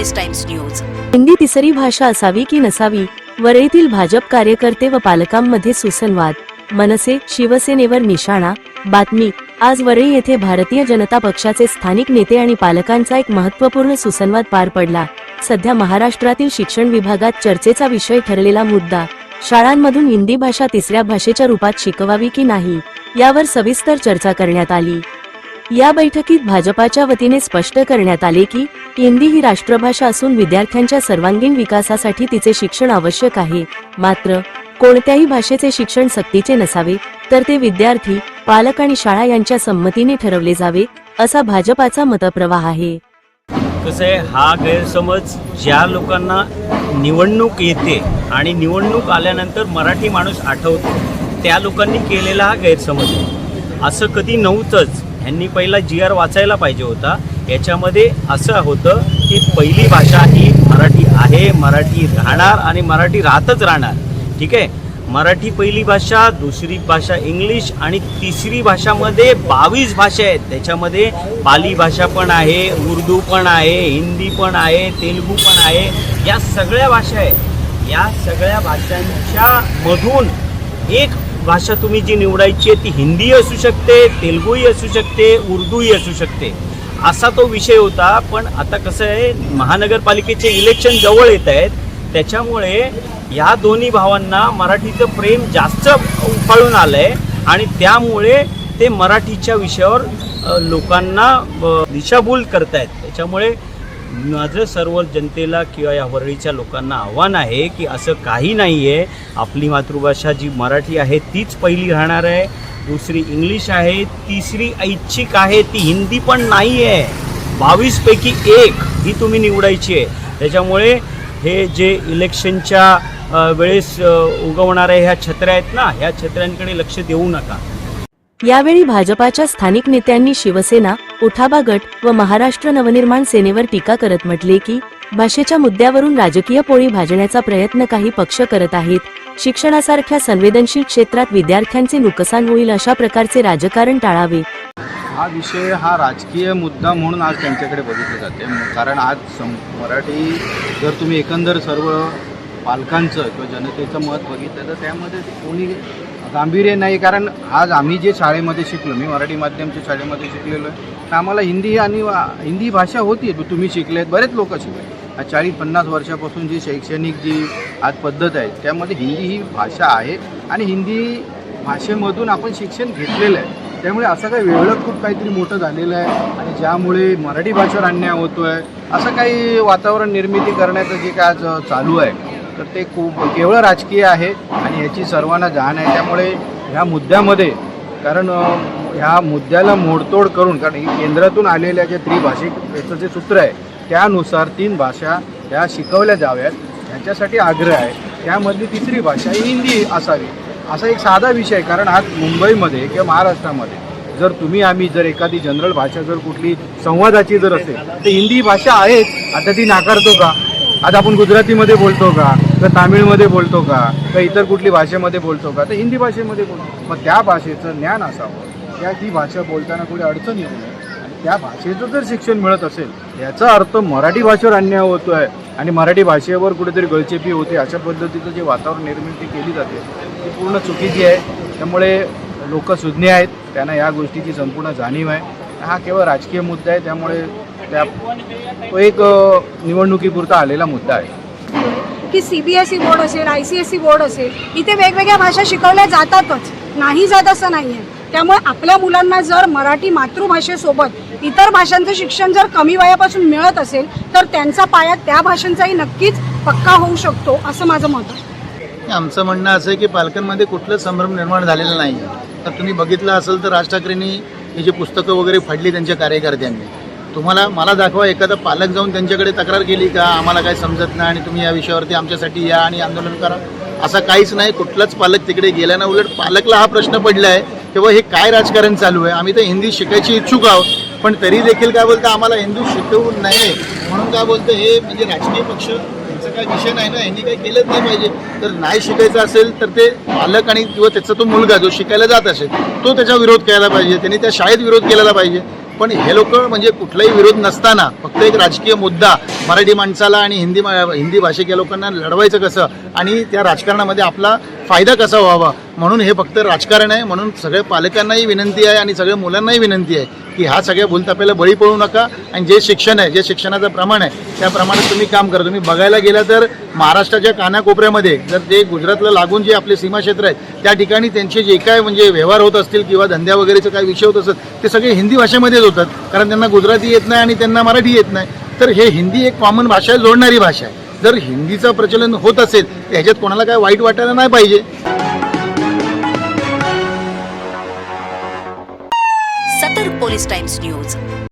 S times news Hindi तिसरी भाषा असावी की नसावी वरळीतील भाजप कार्यकर्ते व पालकांमध्ये सुसंवाद. मनसे शिवसेनेवर निशाणा. बातमी आज वरळी येथे भारतीय जनता पक्षाचे स्थानिक नेते आणि पालकांचा एक महत्त्वपूर्ण सुसंवाद पार पडला. सध्या महाराष्ट्रातील शिक्षण विभागात चर्चेचा विषय ठरलेला मुद्दा शाळांमधून हिंदी भाषा तिसऱ्या भाषेच्या रूपात शिकवावी की नाही यावर सविस्तर चर्चा करण्यात आली. या बैठकीत भाजपाच्या वतीने स्पष्ट करण्यात आले की हिंदी ही राष्ट्रभाषा असून विद्यार्थ्यांच्या सर्वांगीण विकासासाठी तिचे शिक्षण आवश्यक आहे. मात्र कोणत्याही भाषेचे शिक्षण सक्तीचे नसावे तर ते विद्यार्थी पालक आणि शाळा यांच्या संमतीने ठरवले जावे असा भाजपाचा मतप्रवाह आहे. कसं आहे हा गैरसमज ज्या लोकांना निवडणूक येते आणि निवडणूक आल्यानंतर मराठी माणूस आठवतो त्या लोकांनी केलेला हा गैरसमज आहे. असं कधी नव्हतंच. ह्यांनी पहिला जी आर वाचायला पाहिजे होता. याच्यामध्ये असं होतं की पहिली भाषा ही मराठी आहे मराठी राहणार आणि मराठी राहतच राहणार. ठीक आहे? मराठी पहिली भाषा दुसरी भाषा इंग्लिश आणि तिसरी भाषामध्ये बावीस भाषा आहेत. त्याच्यामध्ये पाली भाषा पण आहे उर्दू पण आहे हिंदी पण आहे तेलुगू पण आहे. या सगळ्या भाषा आहेत. या सगळ्या भाषांच्या मधून एक भाषा तुम्ही जी निवडायची आहे ती हिंदी असू शकते तेलगूही असू शकते उर्दूही असू शकते. असा तो विषय होता पण आता कसं आहे महानगरपालिकेचे इलेक्शन जवळ येत आहेत. त्याच्यामुळे या दोन्ही भावांना मराठीचं प्रेम जास्त उफाळून आलं आहे आणि त्यामुळे ते मराठीच्या विषयावर लोकांना दिशाभूल दिशाभूल करतायत. त्याच्यामुळे माझं सर्व जनतेला किंवा या वरळीच्या लोकांना आव्हान आहे की असं काही नाही आहे आपली मातृभाषा जी मराठी आहे तीच पहिली राहणार आहे. दुसरी इंग्लिश आहे तिसरी ऐच्छिक आहे ती हिंदी पण नाही आहे बावीसपैकी एक ही तुम्ही निवडायची आहे. त्याच्यामुळे हे जे इलेक्शनच्या वेळेस उगवणाऱ्या ह्या छत्र्या आहेत ना ह्या छत्र्यांकडे लक्ष देऊ नका. यावेळी भाजपाच्या स्थानिक नेत्यांनी शिवसेना उठाबा गट व महाराष्ट्र नवनिर्माण सेनेवर टीका करत म्हटले की भाषेच्या मुद्द्यावरून राजकीय पोळी भाजण्याचा प्रयत्न काही पक्ष करत आहेत. शिक्षणासारख्या संवेदनशील क्षेत्रात विद्यार्थ्यांचे नुकसान होईल अशा प्रकारचे राजकारण टाळावे. हा विषय हा राजकीय मुद्दा म्हणून आज त्यांच्याकडे बघितले जाते. कारण आज मराठी जर तुम्ही एकंदर सर्व पालकांचं किंवा जनतेचं मत बघितलं तर त्यामध्ये कोणी गांभीर्य नाही कारण आज आम्ही जे शाळेमध्ये शिकलो मी मराठी माध्यमच्या शाळेमध्ये शिकलेलो आहे तर आम्हाला हिंदी आणि हिंदी भाषा होती तुम्ही शिकलेत बरेच लोक शिकले आज चाळीस पन्नास वर्षापासून जी शैक्षणिक जी आज पद्धत आहे त्यामध्ये हिंदी ही भाषा आहे आणि हिंदी भाषेमधून आपण शिक्षण घेतलेलं आहे. त्यामुळे असं काही वेगळं खूप काहीतरी मोठं झालेलं आहे आणि ज्यामुळे मराठी भाषेवर अन्याय होतो आहे असं काही वातावरण निर्मिती करण्याचं जे काय आज चालू आहे तर ते खूप केवळ राजकीय आहे आणि याची सर्वांना जाण आहे. त्यामुळे ह्या मुद्द्यामध्ये कारण ह्या मुद्द्याला मोडतोड करून कारण ही केंद्रातून आलेल्या जे त्रिभाषिक याचं जे सूत्र आहे त्यानुसार तीन भाषा ह्या शिकवल्या जाव्यात. ह्याच्यासाठी आग्रह आहे. त्यामधली तिसरी भाषा ही हिंदी असावी. असा एक साधा विषय आहे. कारण आज मुंबईमध्ये किंवा महाराष्ट्रामध्ये जर तुम्ही आम्ही जर एखादी जनरल भाषा जर कुठली संवादाची जर असेल तर हिंदी भाषा आहेच. आता ती नाकारतो का? आता आपण गुजरातीमध्ये बोलतो का? तर तामिळमध्ये बोलतो का? का इतर कुठली भाषेमध्ये बोलतो का? तर हिंदी भाषेमध्ये बोलतो. मग त्या भाषेचं ज्ञान असावं. त्या ती भाषा बोलताना कुठे अडचण येऊ नये. आणि त्या भाषेचं जर शिक्षण मिळत असेल याचा अर्थ मराठी भाषेवर अन्याय होतो आहे आणि मराठी भाषेवर कुठेतरी गळचेपी होते. अशा पद्धतीचं जे वातावरण निर्मिती केली जाते ती पूर्ण चुकीची आहे. त्यामुळे लोक सुज्ञ आहेत. त्यांना या गोष्टीची संपूर्ण जाणीव आहे. हा केवळ राजकीय मुद्दा आहे. त्यामुळे त्या तो एक निवडणुकीपुरता आलेला मुद्दा आहे. की C B S E board असेल I C S E board असेल इथे वेगवेगळ्या भाषा शिकवल्या जातातच. नाही जात असं नाही आहे त्यामुळे आपल्या मुलांना जर मराठी मातृभाषेसोबत इतर भाषांचं शिक्षण जर कमी वयापासून मिळत असेल तर त्यांचा पाया त्या भाषांचाही नक्कीच पक्का होऊ शकतो असं माझं मत आहे. आमचं म्हणणं असं आहे की पालकांमध्ये कुठलंच संभ्रम निर्माण झालेला नाही तर तुम्ही बघितलं असेल तर राज ठाकरेंनी ही जी पुस्तकं वगैरे फाडली त्यांच्या कार्यकर्त्यांनी तुम्हाला मला दाखवा एखादा पालक जाऊन त्यांच्याकडे तक्रार केली का? आम्हाला काय समजत नाही आणि तुम्ही या विषयावरती आमच्यासाठी या आणि आंदोलन करा. असा काहीच नाही कुठलाच पालक तिकडे गेला ना उलट पालकला हा प्रश्न पडला आहे तेव्हा हे काय राजकारण चालू आहे? आम्ही तर हिंदी शिकायची इच्छुक आहोत पण तरी देखील काय बोलतं आम्हाला हिंदू शिकवू नये. म्हणून काय बोलतं हे म्हणजे राजकीय पक्ष यांचा काय विषय नाही ना यांनी काही केलंच नाही पाहिजे. तर नाही शिकायचं असेल तर ते पालक आणि किंवा त्याचा तो मुलगा जो शिकायला जात असेल तो त्याचा विरोध केला पाहिजे. त्यांनी त्या शाळेत विरोध केलेला पाहिजे. पण हे लोक म्हणजे कुठलाही विरोध नसताना फक्त एक राजकीय मुद्दा मराठी माणसाला आणि हिंदी मा- हिंदी भाषिक या लोकांना लढवायचं कसं? आणि त्या राजकारणामध्ये आपला फायदा कसा व्हावा? म्हणून हे फक्त राजकारण आहे. म्हणून सगळ्या पालकांनाही विनंती आहे आणि सगळ्या मुलांनाही विनंती आहे. की ह्या सगळ्या भूलतापेला बळी पडू नका. आणि जे शिक्षण आहे जे शिक्षणाचं प्रमाण आहे त्या प्रमाणात तुम्ही काम करा. तुम्ही बघायला गेला तर महाराष्ट्राच्या कानाकोपऱ्यामध्ये जर ते गुजरातला लागून जे आपले सीमाक्षेत्र आहेत त्या ठिकाणी त्यांचे जे काय म्हणजे व्यवहार होत असतील किंवा धंद्या वगैरेचे काय विषय होत असत ते सगळे हिंदी भाषेमध्येच होतात. कारण त्यांना गुजराती येत नाही आणि त्यांना मराठी येत नाही. तर हे हिंदी एक कॉमन भाषा आहे जोडणारी भाषा आहे. जर हिंदीचं प्रचलन होत असेल तर ह्याच्यात कोणाला काय वाईट वाटायला नाही पाहिजे. सतर्क पोलीस टाइम्स न्यूज